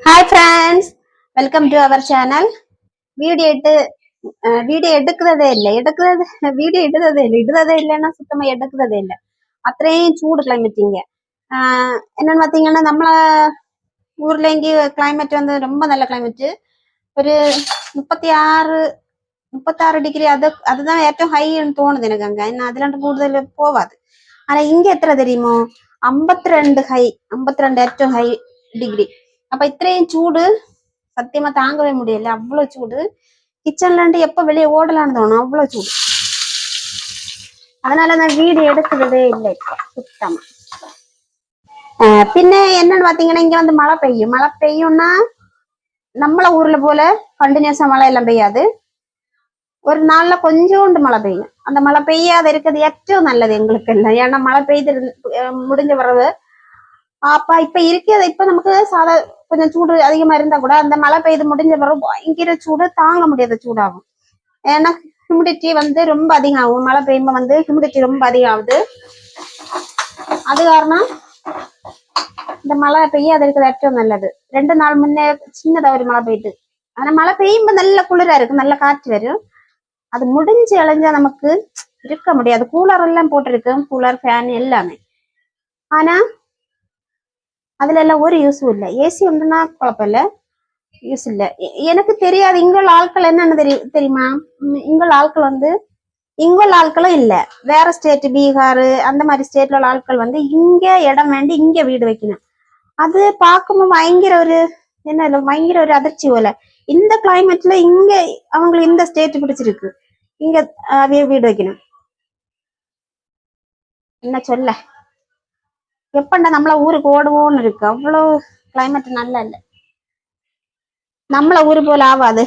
Hi friends welcome to our channel video எட்டு video എടുക്കുന്നതേ ഇല്ല എടുക്കുന്നത് വീഡിയോ ഇടുന്നതേ ഇല്ല ഇടുന്നതേ ഇല്ലന്നാ சுத்தமா എടുക്കുന്നതേ ഇല്ല അത്രയും ചൂട് ക്ലൈമറ്റ് ഇങ്ങ എന്നാണ് பார்த்தீங்கன்னா നമ്മളെ ஊர்லேங்கி கிளைமேட் வந்து ரொம்ப நல்ல கிளைமேட் ஒரு முப்பத்தி ஆறு முப்பத்தாறு டிகிரி அது அதுதான் ஏற்றவும் ஹைன்னு தோணுது எனக்கு அங்கே. ஏன்னா அதிலாண்டு கூடுதல் போவாது ஆனால் இங்கே எத்தனை தெரியுமோ? ஐம்பத்தி ரெண்டு ஹை ஐம்பத்தி ரெண்டு ஏற்றவும் ஹை டிகிரி அப்ப ഇത്രയും ചൂട് சத்தியமா தாங்கவே முடியல. அவ்வளவு சூடு. கிச்சன்ல இருந்து எப்ப வெளியே ஓடலாம்னு தோணும். அவ்வளவு சூடு. அதனால நான் வீடு எடுக்கிறதே இல்லை இப்போ. சுத்தமா. പിന്നെ என்னன்னு பாத்தீங்கன்னா இங்க வந்து மழை பெய்யும். மழை பெய்யும்னா நம்மள ஊர்ல போல கண்டினியூஸா மழை எல்லாம் பெய்யாது. ஒரு நாள்ல கொஞ்சோண்டு மழை பெய்யும். அந்த மழை பெய்யாத இருக்கிறது ஏற்றவும் நல்லது எங்களுக்கு இல்லை ஏன்னா மழை பெய்து முடிஞ்ச பிறகு அப்ப இப்ப இருக்கிறது இப்ப நமக்கு சாதா கொஞ்சம் சூடு அதிகமா இருந்தா கூட அந்த மழை பெய்து முடிஞ்ச பிறகு பயங்கர சூடு தாங்க முடியாத சூடாகும். ஏன்னா ஹியூமிடிட்டி வந்து ரொம்ப அதிகம் ஆகும் மழை பெய்யும்போது வந்து ஹியூமிடிட்டி ரொம்ப அதிகம் ஆகுது அது காரணம் இந்த மழை பெய்யாது இருக்கிறது ஏற்றம் நல்லது. ரெண்டு நாள் முன்னே சின்னதாக ஒரு மழை பெய்யுது ஆனா மழை பெய்யும்போது நல்ல குளிரா இருக்கும். நல்ல காற்று வரும். அது முடிஞ்சு இழைஞ்சா நமக்கு இருக்க முடியாது. கூலர் எல்லாம் போட்டிருக்கு. கூலர் ஃபேன் எல்லாமே. ஆனா அதுல எல்லாம் ஒரு யூஸும் இல்லை. ஏசி உண்டுன்னா குழப்பம் இல்லை. யூஸ் இல்ல. எனக்கு தெரியாது. இங்குள்ள ஆட்கள் என்னென்ன தெரியும்? தெரியுமா இங்குள்ள ஆட்கள் வந்து இங்குள்ள ஆட்களும் இல்லை. வேற ஸ்டேட் பீகார் அந்த மாதிரி ஸ்டேட்ல உள்ள ஆட்கள் வந்து இங்க இடம் வேண்டி இங்க வீடு வைக்கணும். அது பார்க்கும்போது பயங்கர ஒரு என்ன இல்லை பயங்கர ஒரு அதிர்ச்சி போல. இந்த கிளைமேட்ல இங்க அவங்களுக்கு இந்த ஸ்டேட் பிடிச்சிருக்கு. இங்க வீடு வைக்கணும். என்ன சொல்ல? எப்பண்டா நம்மள ஊருக்கு ஓடுவோம்னு இருக்கு? அவ்வளவு கிளைமேட் நல்லா இல்ல. நம்மள ஊரு போல ஆகாது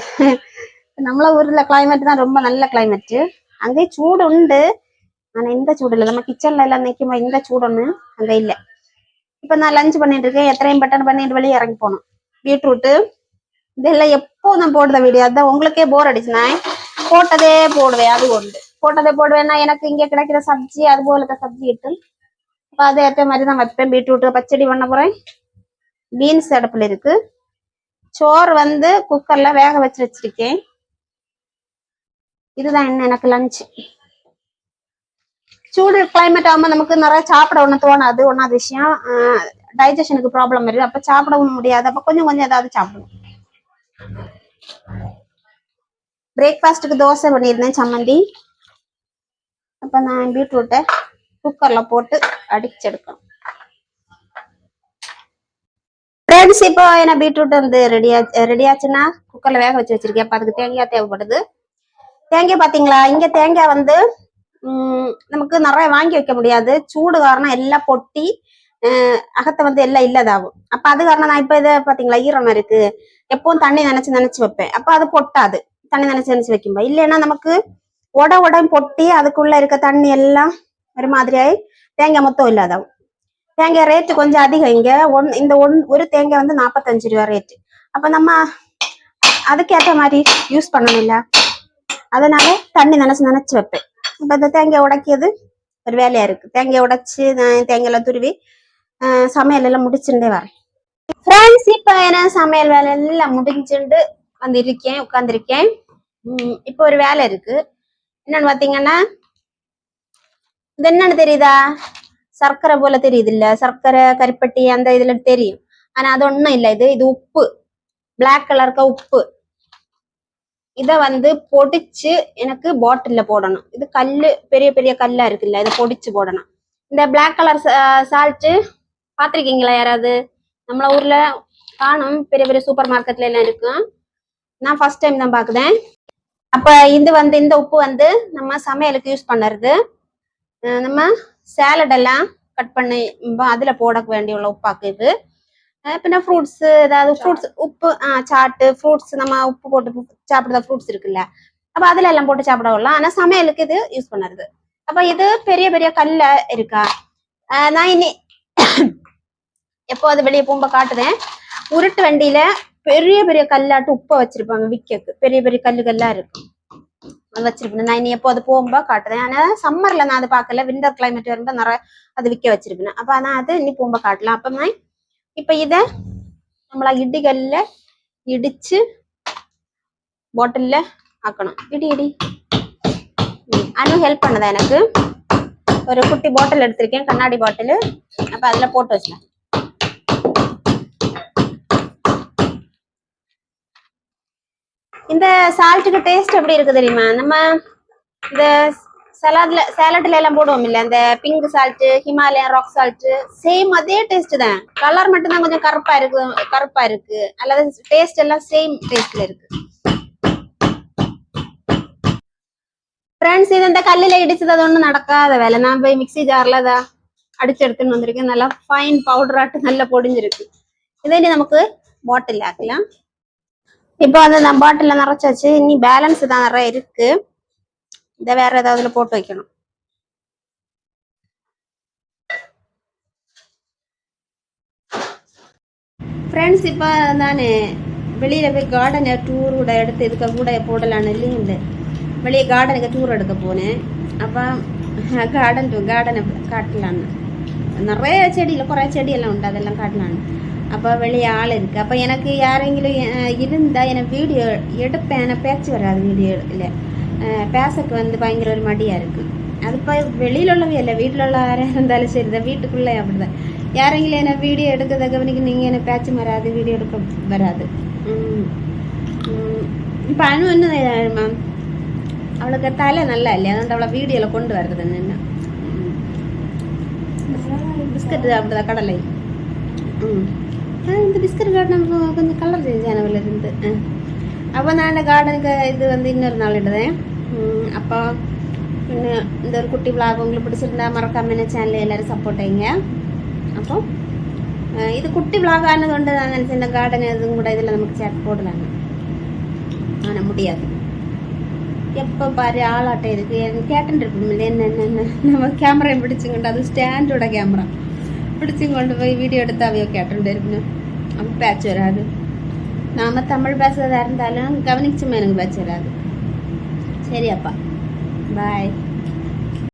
நம்மள ஊர்ல கிளைமேட் தான் ரொம்ப நல்ல கிளைமேட் அங்கே சூடு உண்டு. ஆனா இந்த சூடு இல்லை. நம்ம கிச்சன்ல எல்லாம் நிக்கும்போது இந்த சூடு ஒன்று அங்க இல்ல. இப்ப நான் லஞ்ச் பண்ணிட்டு இருக்கேன். எத்தனையும் பட்டன் பண்ணிட்டு வெளியே இறங்கி போனோம் பீட்ரூட்டு. இதெல்லாம் எப்போ நான் போடுற வீடியோ அதான் உங்களுக்கே போர் அடிச்சுனா போட்டதே போடுவேன். அது உண்டு. போட்டதே போடுவேன்னா எனக்கு இங்க கிடைக்கிற சப்ஜி அது போல சப்ஜி இட்டு அப்ப அது ஏற்ற மாதிரி தான் வைப்பேன் பீட்ரூட் பச்சடி பண்ண போறேன் பீன்ஸ் அடுப்பில் இருக்கு சோறு வந்து குக்கர்ல வேக வச்சு வச்சிருக்கேன் இதுதான் என்ன எனக்கு லஞ்ச் சூடு கிளைமேட் ஆகும்போது நமக்கு நிறைய சாப்பிட ஒன்று தோணாது ஒன்றாவது விஷயம் டைஜஷனுக்கு ப்ராப்ளம் வருது அப்ப சாப்பிடவும் முடியாது அப்ப கொஞ்சம் கொஞ்சம் ஏதாவது சாப்பிடணும் பிரேக்ஃபாஸ்ட்டுக்கு தோசை பண்ணியிருந்தேன் சம்மந்தி அப்ப நான் பீட்ரூட்டை குக்கர்ல போட்டு அடிச்செடுக்கணும் ஃப்ரெண்ட்ஸ் இப்போ என்ன பீட்ரூட் வந்து ரெடியா ரெடி ஆச்சுன்னா குக்கர்ல வேக வச்சு வச்சிருக்கேன். அப்ப அதுக்கு தேங்காய் தேவைப்படுது. தேங்காய் பாத்தீங்களா? இங்க தேங்காய் வந்து உம் நமக்கு நிறைய வாங்கி வைக்க முடியாது. சூடு காரணம் எல்லாம் பொட்டி அஹ் அகத்தை வந்து எல்லாம் இல்லதாகும். அப்ப அது காரணம் நான் இப்ப இதை பாத்தீங்களா? ஈரம் இருக்கு. எப்பவும் தண்ணி நினைச்சு நினைச்சு வைப்பேன். அப்ப அது பொட்டாது. தண்ணி நினைச்சு நினைச்சு வைக்கும்போது. இல்லைன்னா நமக்கு உட உடம் பொட்டி அதுக்குள்ள இருக்க தண்ணி எல்லாம் ஒரு மாதிரியாயி தேங்காய் மொத்தம் இல்லாதவும் தேங்காய் ரேட்டு கொஞ்சம் அதிகம். இங்க ஒன் இந்த ஒன் ஒரு தேங்காய் வந்து நாற்பத்தஞ்சு ரூபா ரேட்டு அப்ப நம்ம அதுக்கேற்ற மாதிரி யூஸ் பண்ணணும்ல. அதனால தண்ணி நினச்சி நினச்சி வைப்பேன். இப்போ இந்த தேங்காய் உடைக்கிறது ஒரு வேலையா இருக்கு. தேங்காய் உடைச்சு நான் தேங்காயெல்லாம் துருவி ஆஹ் சமையல் எல்லாம் முடிச்சுட்டே வரேன். ஃப்ரெண்ட்ஸ் இப்ப என்ன சமையல் வேலை எல்லாம் முடிஞ்சுண்டு வந்து இருக்கேன் உட்காந்துருக்கேன் உம் இப்போ ஒரு வேலை இருக்கு. என்னன்னு பாத்தீங்கன்னா இது என்னன்னு தெரியுதா சர்க்கரை போல தெரியுது இல்ல சர்க்கரை கருப்பட்டி அந்த இதுல தெரியும் ஆனா அது ஒண்ணும் இல்ல இது இது உப்பு பிளாக் கலர்க்க உப்பு இத வந்து பொடிச்சு எனக்கு பாட்டில்ல போடணும் இது கல்லு பெரிய பெரிய கல்லா இருக்குல்ல இதை பொடிச்சு போடணும் இந்த பிளாக் கலர் சால்ட் பாத்திருக்கீங்களா யாராவது நம்மள ஊர்ல காணும் பெரிய பெரிய சூப்பர் மார்க்கெட்ல எல்லாம் இருக்கும் நான் ஃபர்ஸ்ட் டைம் தான் பாக்குதேன் அப்ப இது வந்து இந்த உப்பு வந்து நம்ம சமையலுக்கு யூஸ் பண்ணுறது நம்ம சேலட் எல்லாம் கட் பண்ணி அதுல போட வேண்டிய உள்ள உப்பாக்கு இது. அஹ் பின்ன ஃப்ரூட்ஸ் ஏதாவது ஃப்ரூட்ஸ் உப்பு ஆ சாட்டு ஃப்ரூட்ஸ் நம்ம உப்பு போட்டு சாப்பிடுற ஃப்ரூட்ஸ் இருக்குல்ல. அப்ப அதுல எல்லாம் போட்டு சாப்பிட விடலாம் ஆனா சமையலுக்கு இது யூஸ் பண்ணுறது அப்ப இது பெரிய பெரிய கல்ல இருக்கா? நான் இனி எப்போ அது வெளியே போகும்ப காட்டுறேன். உருட்டு வண்டியில பெரிய பெரிய கல்லாட்டு உப்பை வச்சிருப்பாங்க விக்கக்கு. பெரிய பெரிய கல்லு கல்லா இருக்கும் வச்சிருப்பேன் நான் இனி எப்போ அது போகும்போது காட்டுறேன் ஆனால் சம்மரில் நான் அது பார்க்கல விண்டர் கிளைமேட் வரும்போது நிறைய அது விற்க வச்சிருப்பேன் அப்போ அதான் அது இனி போகும்போது காட்டலாம் அப்போ நான் இப்போ இதை நம்மளா இடிகளில் இடிச்சு பாட்டிலில் ஆக்கணும் இடி இடி அனு ஹெல்ப் பண்ணுதா எனக்கு ஒரு குட்டி பாட்டில் எடுத்திருக்கேன் கண்ணாடி பாட்டில் அப்போ அதில் போட்டு வச்சிடலாம் இந்த சால்ட்டுக்கு டேஸ்ட் எப்படி இருக்கு தெரியுமா? நம்ம இந்த சலாட்ல சாலட்ல எல்லாம் போடுவோம் இல்ல இந்த pink salt Himalayan rock salt same அதே டேஸ்ட் தான். கலர் மட்டும் தான் கொஞ்சம் கருப்பா இருக்கு கருப்பா இருக்கு. அல்லது டேஸ்ட் எல்லாம் சேம் டேஸ்ட்ல இருக்கு. ஃப்ரெண்ட்ஸ் இது இந்த கல்லில் இடிச்சது அது ஒன்றும் நடக்காத வேலை. நான் போய் மிக்ஸி ஜாரில் அதை அடிச்சு எடுத்துன்னு வந்திருக்கேன். நல்லா ஃபைன் பவுடராட்டு நல்லா பொடிஞ்சிருக்கு. இதே நமக்கு பாட்டில் ஆக்கலாம். இப்போ வந்து நான் பாட்டிலில் நிறைச்சாச்சு இனி பேலன்ஸ் தான் நிறைய இருக்கு. இதை வேற ஏதாவதுல போட்டு வைக்கணும். ஃப்ரெண்ட்ஸ் இப்போ நான் வெளியில் போய் கார்டனை டூர் கூட எடுத்து இதுக்கு கூட போடலான்னு இல்லைங்க வெளியே கார்டனுக்கு டூர் எடுக்க போனேன். அப்போ கார்டன் டூ கார்டனை காட்டலான்னு நிறைய செடியில் குறை செடியெல்லாம் உண்டு. அதெல்லாம் காட்டலான்னு அப்போ வெளியே ஆள் இருக்குது அப்போ எனக்கு யாரெങ്കിലും இருந்தால் எனக்கு வீடியோ எடுப்பேன். எனக்கு பேச்சு வராது வீடியோ இல்லை பேசக்கு வந்து பயங்கர ஒரு மடியாக இருக்குது அது இப்போ வெளியில் உள்ளவே இல்லை. வீட்டில் உள்ள யாராக இருந்தாலும் சரி தான் வீட்டுக்குள்ளே அப்படி தான் யாரெങ്കിലും என்ன வீடியோ எடுக்கிறத கவனிக்க நீங்கள் என்ன பேச்சு வராது வீடியோ எடுக்க வராது. இப்போ அணு என்ன அவளுக்கு தலை நல்லா இல்லையா? அதனால அவளை வீடியோவில் கொண்டு வர்றது என்ன? பிஸ்கட் அப்படிதான் கடலை? ம். இந்த பிஸ்கட் கார்டன் கொஞ்சம் கலர் சேஞ்ச் ஆனவில் இருந்து அப்போ நான் இந்த கார்டனுக்கு இது வந்து இன்னொரு நாள் இடுதேன் ம், அப்போ இன்னும் இந்த ஒரு குட்டி vlog உங்களுக்கு பிடிச்சிருந்தா மறக்காம என்ன சேனல் எல்லாரும் சப்போர்ட் செய்யுங்க அப்போ ஆ, இது குட்டி vlog ஆனது കൊണ്ട് நான் நினச்சேன் இந்த கார்டன் எதுவும் கூட இதில் நமக்கு சேர்த்து போடலாங்க ஆனால் முடியாது எப்போ பாரு ஆளாட்டம் இருக்கு எனக்கு கேட்டுட்டு இருப்போம் என்ன என்ன என்ன நம்ம கேமரா பிடிச்சுங்கொண்டு அது ஸ்டாண்டோட கேமரா பிடிச்சுங்கொண்டு போய் வீடியோ எடுத்து அவையோ கேட்டுட்டு இருக்கணும் அப்போ பேச்சு வராது நாம தமிழ் பேசுறதா இருந்தாலும்